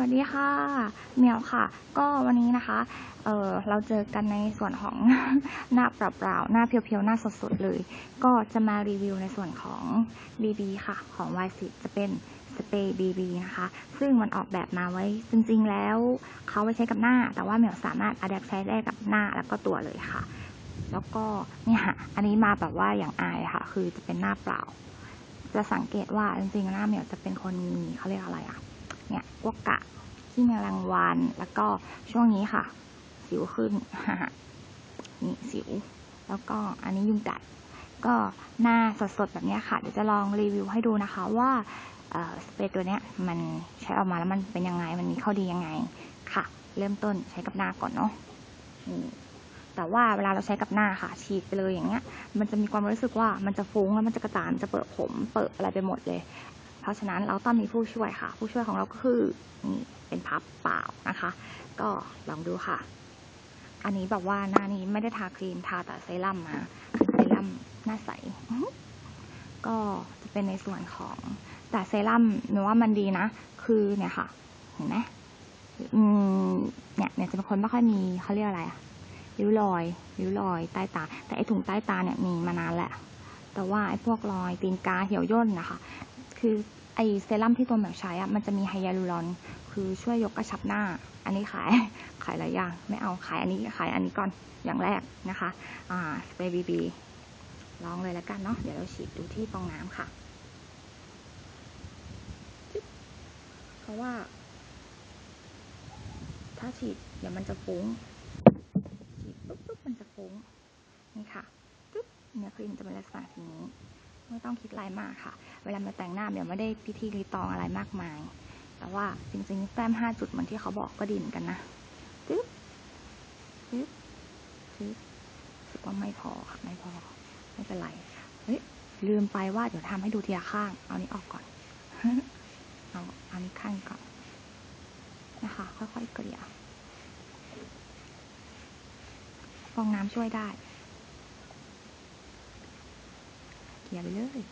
วัสดีค่ะเหมียวค่ะ ก็วันนี้นะคะ เออเราเจอกันในส่วนของ หน้าเปล่าๆหน้าเพียวๆ หน้าสดๆ เลย ก็จะมารีวิวในส่วนของ BB ค่ะ ของ y 10 จะเป็นสเปรย์ BB นะคะ ซึ่งมันออกแบบมาไว้จริงๆ แล้วเขาไว้ใช้กับหน้า แต่ว่าเหมียวสามารถอัดแอปใช้ได้กับหน้าแล้วก็ตัวเลยค่ะ แล้วก็เนี่ยอันนี้มาแบบว่าอย่างอายค่ะ คือจะเป็นหน้าเปล่า จะสังเกตว่าจริงๆ หน้าเหมียวจะเป็นคนมีเขาเรียกอะไรอะ เนี่ยพวกกะที่แมลงวัน แล้วก็ช่วงนี้ค่ะ สิวขึ้นนี่สิว แล้วก็อันนี้ยุงกัด ก็หน้าสดๆแบบนี้ค่ะ เดี๋ยวจะลองรีวิวให้ดูนะคะว่าเสเปรย์ตัวเนี้ยมันใช้ออกมาแล้วมันเป็นยังไง มันมีข้อดียังไงค่ะ เริ่มต้นใช้กับหน้าก่อนเนาะแต่ว่าเวลาเราใช้กับหน้าค่ะ ฉีดไปเลยอย่างเงี้ย มันจะมีความรู้สึกว่ามันจะฟุ้งแล้วมันจะกระจายมันจะเปิดผมเปิดอะไรไปหมดเลย เพราะฉะนั้นเราต้องมีผู้ช่วยค่ะ ผู้ช่วยของเราก็คือนี่เป็นพับเปล่านะคะ ก็ลองดูค่ะ อันนี้แบบว่าหน้านี้ไม่ได้ทาครีมทาแต่เซรั่มมาเป็นเซรั่มหน้าใสก็จะเป็นในส่วนของแต่เซรั่มหนูว่ามันดีนะ คือเนี่ยค่ะ เห็นไหมอืมเนี่ยเนี่ยจะเป็นคนไม่ค่อยมีเขาเรียกอะไรอะริ้วรอยริ้วรอยใต้ตา แต่ไอถุงใต้ตาเนี่ยมีมานานแหละ แต่ว่าไอพวกรอยตีนกาเหี่ยวย่นนะคะ คือไอเซรั่มที่ตัวแมวใช้อะมันจะมีไฮยาลูรอน คือช่วยยกกระชับหน้า อันนี้ขาย ขายหลายอย่าง ไม่เอาขายอันนี้ขายอันนี้ก่อน อย่างแรกนะคะ อ่าสเปรย์บีบีลองเลยแล้วกันเนาะ เดี๋ยวเราฉีดดูที่ฟองน้ำค่ะ เพราะว่า ถ้าฉีดเดี๋ยวมันจะฟุ้ง ฉีดปุ๊บปุ๊บมันจะฟุ้ง นี่ค่ะปุ๊บเนื้อครีมจะเป็นลักษณะทีนี้ ไม่ต้องคิดอะไรมากค่ะ เวลามาแต่งหน้าเดี๋ยวไม่ได้พิธีรีตองอะไรมากมาย แต่ว่าจริงๆแต้มห้าจุดเหมือนที่เขาบอกก็ดีเหมือนกันนะปึ๊บปึ๊บปึ๊บสึกว่าไม่พอค่ะไม่พอ ไม่เป็นไรเฮ้ยลืมไปว่าเดี๋ยวทำให้ดูทีละข้าง เอานี้ออกก่อน เอาอันนี้ข้างก่อนนะคะค่อยๆเกลี่ยฟองน้ำช่วยได้ เกลี่ยไปเลย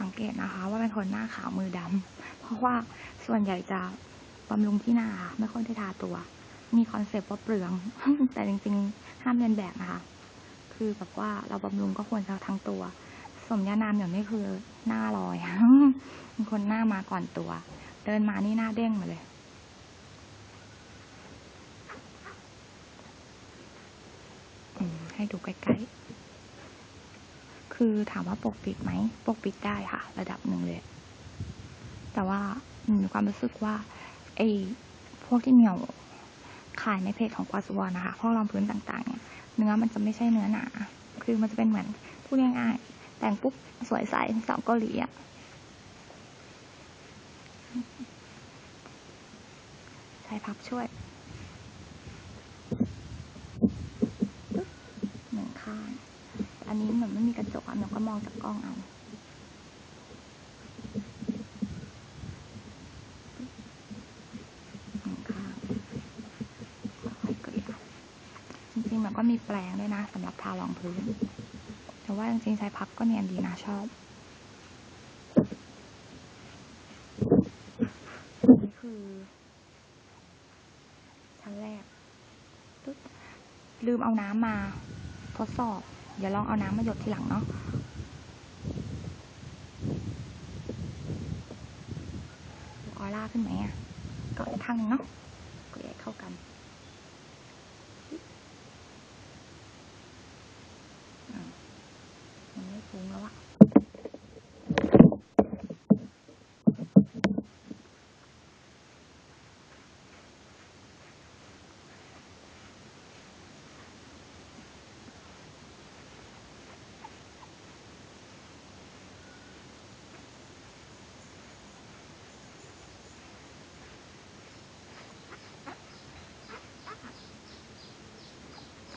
สังเกตนะคะ ว่าเป็นคนหน้าขาวมือดำ เพราะว่าส่วนใหญ่จะบำรุงที่หน้าไม่ค่อยได้ทาตัว มีคอนเซปต์ว่าเปลือง แต่จริงๆ ห้ามเลียนแบบนะคะ คือแบบว่าเราบำรุงก็ควรจะทั้งตัว สมญานามอย่างนี้คือหน้าลอยเป็นคนหน้ามาก่อนตัว เดินมานี่หน้าเด้งมาเลย อืม ให้ดูใกล้ๆ คือถามว่าปกปิดไหม ปกปิดได้ค่ะ ระดับหนึ่งเลย แต่ว่ามีความรู้สึกว่าไอ้พวกที่เหนียวขายในเพจของกวาสวรนะคะพวกรองพื้นต่างๆเนี่ยเนื้อมันจะไม่ใช่เนื้อหนา คือมันจะเป็นเหมือนพูดง่ายๆ แต่งปุ๊บสวยใสสาวเกาหลีอะใช้พับช่วยปึ๊บหนึ่ง ข้าง อันนี้เหมือนไม่มีกระจกอะหนูก็มองจากกล้องเอาจริงๆมันก็มีแปรงด้วยนะสำหรับทารองพื้น แต่ว่าจริงๆใช้พับก็เนียนดีนะชอบนี่คือชั้นแรก ลืมเอาน้ำมา ทดสอบ เดี๋ยวลองเอาน้ำมาหยดทีหลังเนาะออร่าขึ้นไหมอะก็อีกข้างนึงเนาะก็แยกเข้ากัน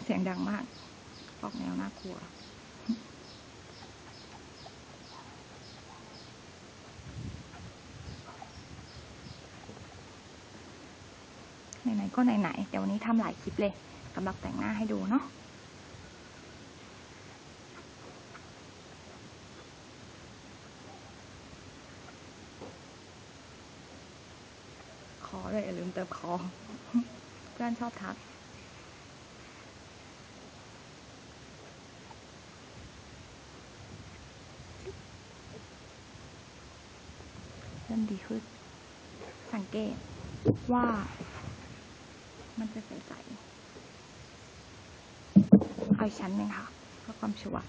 เสียงดังมาก ออกแนวน่ากลัว ไหนๆก็ไหนๆเดี๋ยววันนี้ทำหลายคลิปเลยสำหรับแต่งหน้าให้ดูเนาะคอเลยอย่าลืมเติมคอเพื่อนชอบทัก เริ่มดีขึ้น สังเกตว่ามันจะใสๆเอาชั้นหนึ่งค่ะเพื่อความชัวร์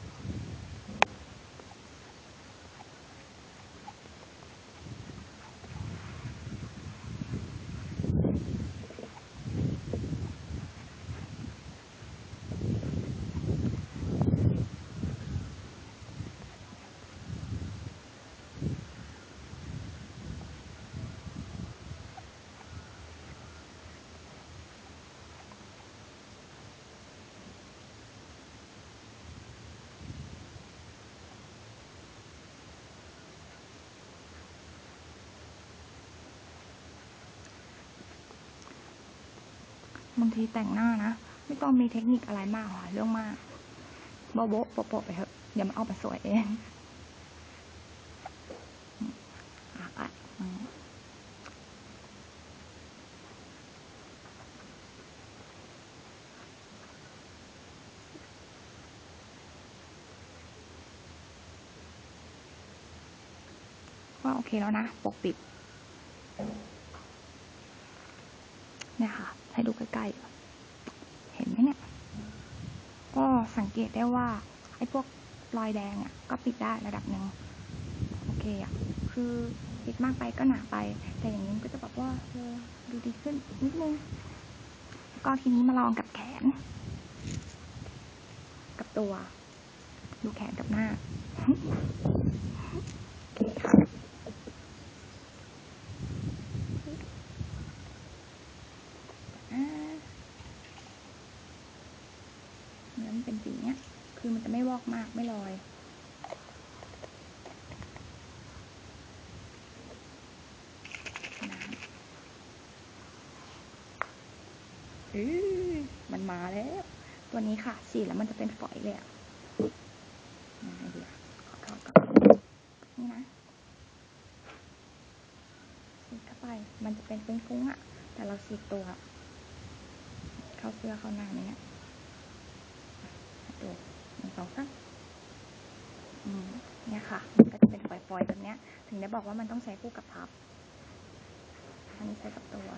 บางทีแต่งหน้านะ ไม่ต้องมีเทคนิคอะไรมากค่ะเรื่องมากโบะโบะโปะโปะไปเถอะเดี๋ยวมันออกมาสวยเองอะว่าโอเคแล้วนะ ปกปิดเนี่ยค่ะ ให้ดูใกล้ๆ เห็นไหมเนี่ย ก็สังเกตได้ว่า ไอ้พวกรอยแดงอะ ก็ปิดได้ระดับหนึ่งโอเคอะ คือปิดมากไปก็หนาไป แต่อย่างนี้ก็จะแบบว่าเออดูดีขึ้นนิดนึง ก็ทีนี้มาลองกับแขน กับตัว ดูแขนกับหน้า โอเคค่ะ อ่า เป็นสีเนี้ย คือมันจะไม่วอกมากไม่ลอยอือมันมาแล้ว ตัวนี้ค่ะฉีดแล้วมันจะเป็นฝอยเลยอะยังไงดีอะขอทอดก่อนนี่นะฉีดเข้าไป มันจะเป็นฟุ้งๆอะ แต่เราฉีดตัว เข้าเสื้อเข้าหน้านี้ย ดูหนึ่งสองสามอืมเนี่ยค่ะมันก็จะเป็นฝอยๆแบบเนี้ย ถึงได้บอกว่ามันต้องใช้คู่กับพับ อันนี้ใช้กับตัว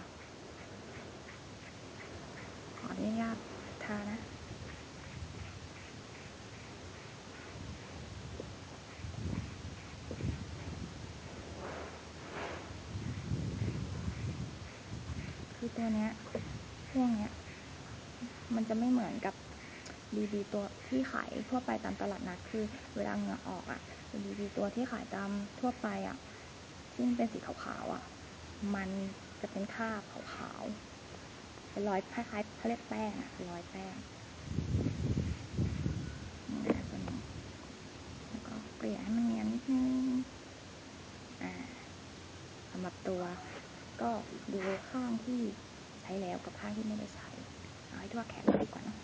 ขออนุญาตทานะคือตัวเนี้ยช่วงเนี้ย มันจะไม่เหมือนกับ บีบีตัวที่ขายทั่วไปตามตลาดนัดคือ เวลาเหงื่อออกอะ่ะบีบีตัวที่ขายตามทั่วไปอะ่ะที่มันเป็นสีขาวๆอะ่ะ มันจะเป็นคราบขาวๆเป็นรอยคล้ายๆเขาเรียกแป้งอะ่ะเป็นรอยแป้งนะตัวนี้แล้วก็เกลี่ยให้มันเนียนนิดนึงอ่าสำหรับตัวก็ดูข้างที่ใช้แล้วกับข้างที่ไม่ได้ใช้เอาให้ทั่วแขนดีกว่านะ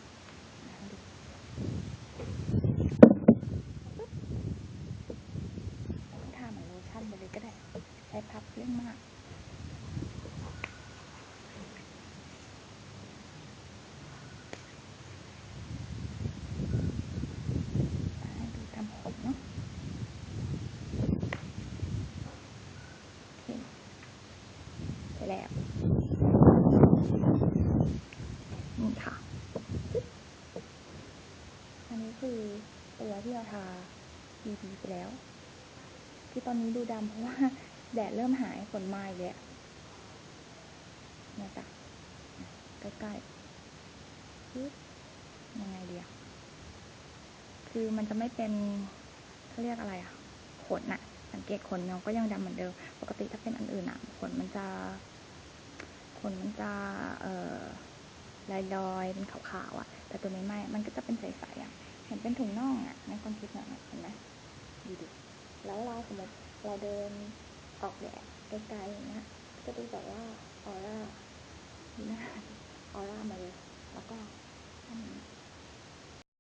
ให้ดูทาเหมือนโลชั่นไปเลยก็ได้ ใช้พับเรื่องมาก ให้ดูทำขนเนาะโอเคเสร็จ แล้ว นี่ค่ะ อันนี้คือตัวที่เราทา BB ไปแล้วคือตอนนี้ดูดำเพราะว่า แดดเริ่มหายฝนมาอีกแล้วนี่จ้ะใกล้ๆปึ๊บยังไงเดียวคือมันจะไม่เป็นเขาเรียกอะไรอะขนอะสังเกตขนน้องก็ยังดำเหมือนเดิม ปกติถ้าเป็นอันอื่นอะขนมันจะ นมันจะเอ่อลอยลอยเป็นขาวๆอะ แต่ตัวนี้ไม่ มันก็จะเป็นใสๆอะ เห็นเป็นถุงน่องอะในความคิดเนี่ยเห็นไหมดูดิแล้วเราสมมติเราเดินออกแดดไกลๆอย่างเงี้ยจะดูแบบว่าออร่าดูหนะออร่ามาเลย แล้วก็อันนี้